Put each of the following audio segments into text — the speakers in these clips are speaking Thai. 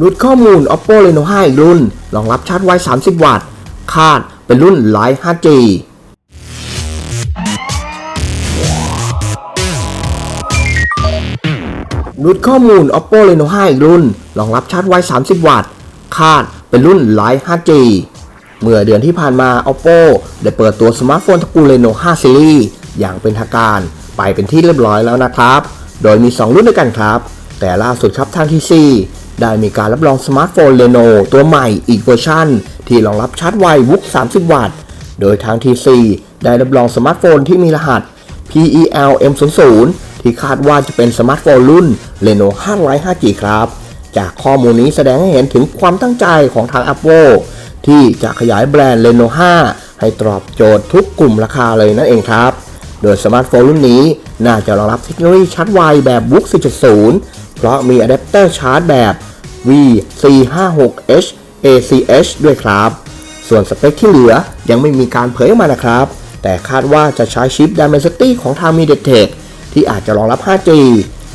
รุดข้อมูล Oppo Reno 5 อีกรุ่น รองรับชาร์จไว 30 วัตต์ คาดเป็นรุ่น Lite 5G รุดข้อมูล Oppo Reno 5 อีกรุ่น รองรับชาร์จไว 30 วัตต์ คาดเป็นรุ่น Lite 5G เมื่อเดือนที่ผ่านมา Oppo ได้เปิดตัวสมาร์ทโฟนตระกูล Reno 5 Series อย่างเป็นทางการ ไปเป็นที่เรียบร้อยแล้วนะครับ โดยมี 2 รุ่นด้วยกันครับ แต่ล่าสุดครับทาง TC ได้มีการรับรองสมาร์ทโฟน Reno ตัวใหม่อีกเวอร์ชันที่รองรับชาร์จไววุก 30 วัตต์ โดยทาง TC ได้รับรองสมาร์ทโฟนที่มีรหัส PEL M00 ที่คาดว่าจะเป็นสมาร์ทโฟนรุ่น Reno 500 5G ครับ จากข้อมูลนี้แสดงให้เห็นถึงความตั้งใจของทาง Apple ที่จะขยายแบรนด์ Reno 5 ให้ตอบโจทย์ทุกกลุ่มราคาเลยนั่นเองครับ โดยสมาร์ทโฟนรุ่นนี้น่าจะรองรับเทคโนโลยีชาร์จไวแบบ BOOK 4.0 เพราะมีอะแดปเตอร์ชาร์จแบบ V456H ACH ด้วยครับ ส่วนสเปคที่เหลือยังไม่มีการเผยออกมานะครับ แต่คาดว่าจะใช้ชิป Dimensity ของทาง MediaTek ที่อาจจะรองรับ 5G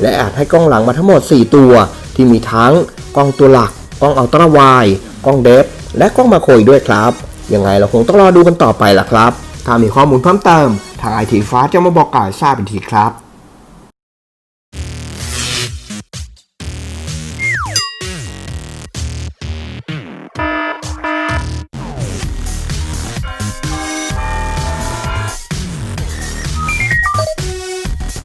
และอาจให้กล้องหลังมาทั้งหมด 4 ตัว ที่มีทั้งกล้องตัวหลัก กล้องอัลตร้าไวด์กล้องเดฟและกล้องมาโครอีกด้วยครับ ยังไงเราคงต้องรอดูกันต่อไปล่ะครับ ถ้ามีข้อมูลเพิ่มเติม ทางไอทีฟ้าจะมาบอกกล่าวทราบเป็นทีครับ